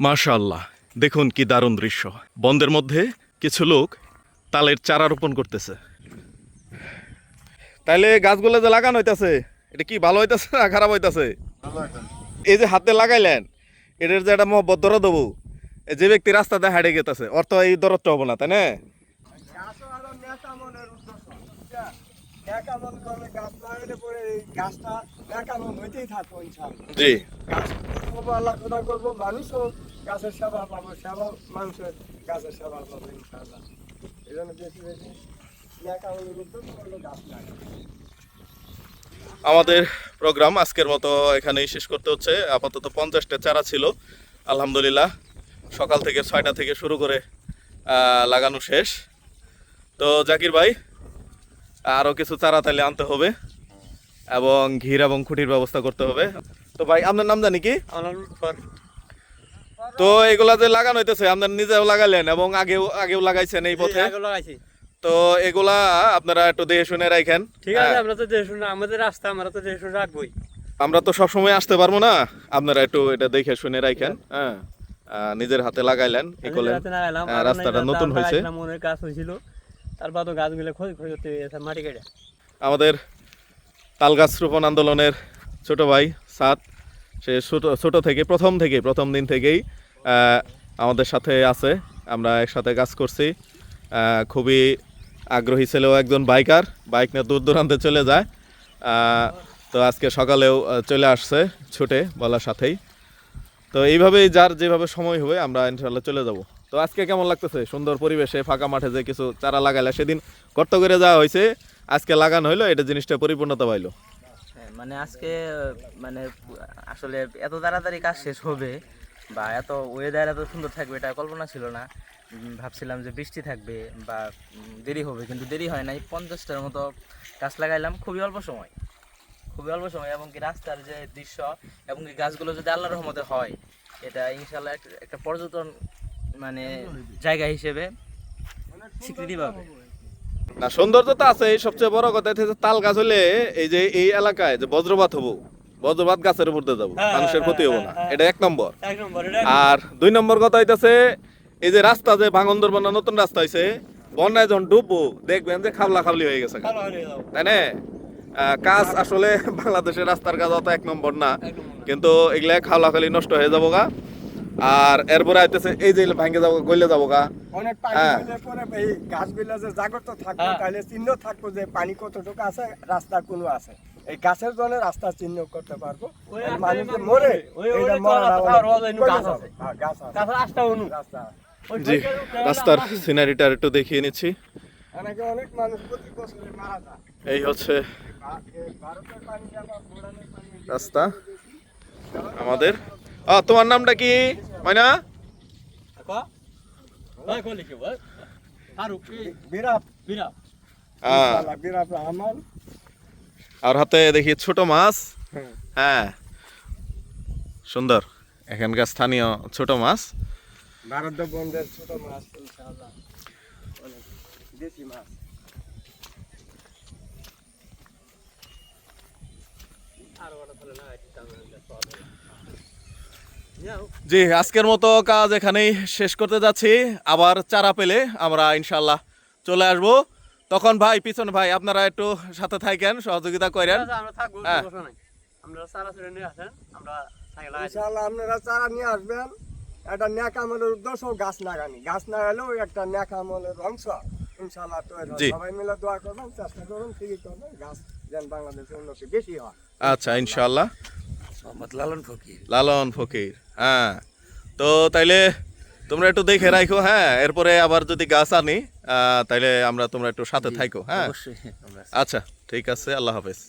মাশাআল্লাহ দেখুন কি দারুণ দৃশ্য। বন্ধের মধ্যে কিছু লোক তালের চারা রোপণ করতেছে। তাইলে গাছগুলো যে লাগানো হইতাছে এটা কি ভালো হইতাছে না খারাপ হইতাছে? এই যে হাতে লাগাইলেন এটার যে একটা মহব্বত দরদ দেবো যে ব্যক্তি রাস্তা রাস্তাতে হাঁটে গেতেছে অর্থ এই দরদটা হব না তাই না। জি। করব, আল্লাহ খোদা করব, মানুষও গাছের সেবা পাবো, সেবা মানুষের গাছের সেবা পাবো। এই জন্য বেশি বেশি। আমাদের প্রোগ্রাম আজকের মতো এখানেই শেষ করতে হচ্ছে আপাতত পঞ্চাশটা চারা ছিল আলহামদুলিল্লাহ সকাল থেকে ছয়টা থেকে শুরু করে লাগানো শেষ তো জাকির ভাই আরও কিছু চারা তাহলে আনতে হবে এবং ঘির এবং খুঁটির ব্যবস্থা করতে হবে তো ভাই আপনার নাম জানি কি? তো এগুলা যে লাগানো হইতেছে আপনার নিজেও লাগালেন এবং আগেও আগেও লাগাইছেন এই পথে? লাগাইছি। তো এগুলা আপনারা একটু দেখে শুনে রাখেন। ঠিক আছে হ্যাঁ। আমরা তো দেখে শুনে আমাদের রাস্তা আমরা তো দেখে শুনে রাখবোই। আমরা তো সবসময় আসতে পারব না আপনারা একটু এটা দেখে শুনে রাখেন হ্যাঁ। নিজের হাতে লাগাইলেন ই করলেন? হ্যাঁ, রাস্তাটা নতুন হয়েছে। মনের কাজ হয়েছিল। তারপর তো গাছগুলো ক্ষয় ক্ষয় গেছে মাটি কেটে। আমাদের তাল গাছ রোপণ আন্দোলনের ছোট ভাই সাত, সে ছোট, ছোটো থেকে, প্রথম থেকে, প্রথম দিন থেকেই আমাদের সাথে আছে। আমরা একসাথে কাজ করছি। খুবই আগ্রহী ছেলেও একজন বাইকার, বাইক নিয়ে দূর দূরান্তে চলে যায়। তো আজকে সকালেও চলে আসছে ছুটে বলার সাথেই। তো এইভাবেই যার যেভাবে সময় হবে, আমরা ইনশাল্লাহ চলে যাব। তো আজকে কেমন লাগতেছে? সুন্দর পরিবেশে, ফাঁকা মাঠে যে কিছু চারা লাগাইলে, সেদিন গর্ত করে যাওয়া হয়েছে। আজকে লাগানো হইল, এটা জিনিসটা পরিপূর্ণতা পাইলো। মানে আজকে মানে আসলে এত তাড়াতাড়ি কাজ শেষ হবে বা এত ওয়েদার এত সুন্দর থাকবে এটা কল্পনা ছিল না। ভাবছিলাম যে বৃষ্টি থাকবে বা দেরি হবে, কিন্তু দেরি হয় নাই। পঞ্চাশটার মতো গাছ লাগাইলাম খুবই অল্প সময়। খুবই অল্প সময় এবং কি রাস্তার যে দৃশ্য এবং কি গাছগুলো যদি আল্লাহর রহমতে হয়, এটা ইনশাল্লাহ একটা পর্যটন মানে জায়গা হিসেবে স্বীকৃতি পাবে। না সৌন্দর্য তো আছে সবচেয়ে বড় কথা হচ্ছে তাল গাছ হলে এই যে এই এলাকায় যে বজ্রপাত হব বজ্রপাত গাছের উপর দিয়ে যাব হ্যাঁ, মানুষের হ্যাঁ, ক্ষতি হব না। হ্যাঁ, হ্যাঁ। এটা এক নম্বর। আর দুই নম্বর কথা হইতাছে এই যে রাস্তা যে ভাঙন্দর বানা নতুন রাস্তা হয়েছে বন্যায় যখন ডুববো দেখবেন যে খাবলা খাবলি হয়ে গেছে তাই না? কাজ আসলে বাংলাদেশের রাস্তার কাজ অত এক নম্বর না। এক নম্বর না। কিন্তু এগুলা খাওলা খালি নষ্ট হয়ে যাব গা। আর এরপরে আইতেছে এই যে ভাঙ্গে যাব গলে যাব গা। অনেক পানি হ্যাঁ। হলে পরে এই গাছগুলো যে জাগ্রত থাকবে হ্যাঁ। তাহলে চিহ্ন থাকব যে পানি কতটুকু আছে রাস্তা কোনো আছে। এই গাছের জন্য রাস্তা চিহ্ন করতে পারব। মানুষ যে মরে গাছ। হ্যাঁ, গাছ জি রাস্তার সিনারিটার একটু দেখিয়ে নিচ্ছি। অনেকে অনেক মানুষ প্রতি বছরে মারা যায়। এই হচ্ছে রাস্তা আমাদের। তোমার নামটা কি? রহমান। আর হাতে দেখি ছোট মাছ। হ্যাঁ। হ্যাঁ। সুন্দর। এখানকার স্থানীয় ছোট মাছ। ভারত বন্ধের ছোট মাছ দেশি মাছ। আর ওটা না এটা আমি সহজ হবে। যাও জি আজকের মতো কাজ এখানেই শেষ করতে যাচ্ছি। আবার চারা পেলে আমরা ইনশাল্লাহ চলে আসব। তখন ভাই পিছন ভাই আপনারা একটু সাথে থাকেন সহযোগিতা করেন। থাকব হ্যাঁ। সমস্যা নাই। আমরা সারা ছেড়ে নিয়ে আসেন আমরা সাইকেল লাগাই দিই। ইনশাআল্লাহ আপনারা চারা নিয়ে আসবেন। একটা ন্যাক আমলের উদ্দেশ্য গাছ লাগানি। গাছ লাগালেও একটা ন্যাক আমলের অংশ। ইনশাআল্লাহ তৈরি সবাই মিলে দোয়া করবেন চেষ্টা করবেন ঠিকই করবেন। গাছ যেন বাংলাদেশের উন্নতি বেশি হয়। আচ্ছা ইনশাল্লাহ মোহাম্মদ লালন ফকির। লালন ফকির হ্যাঁ। তো তাইলে তোমরা একটু দেখে রাখো হ্যাঁ। এরপরে আবার যদি গাছ আনি আহ, তাইলে আমরা তোমরা একটু সাথে থাকো হ্যাঁ। আচ্ছা ঠিক আছে আল্লাহ হাফেজ।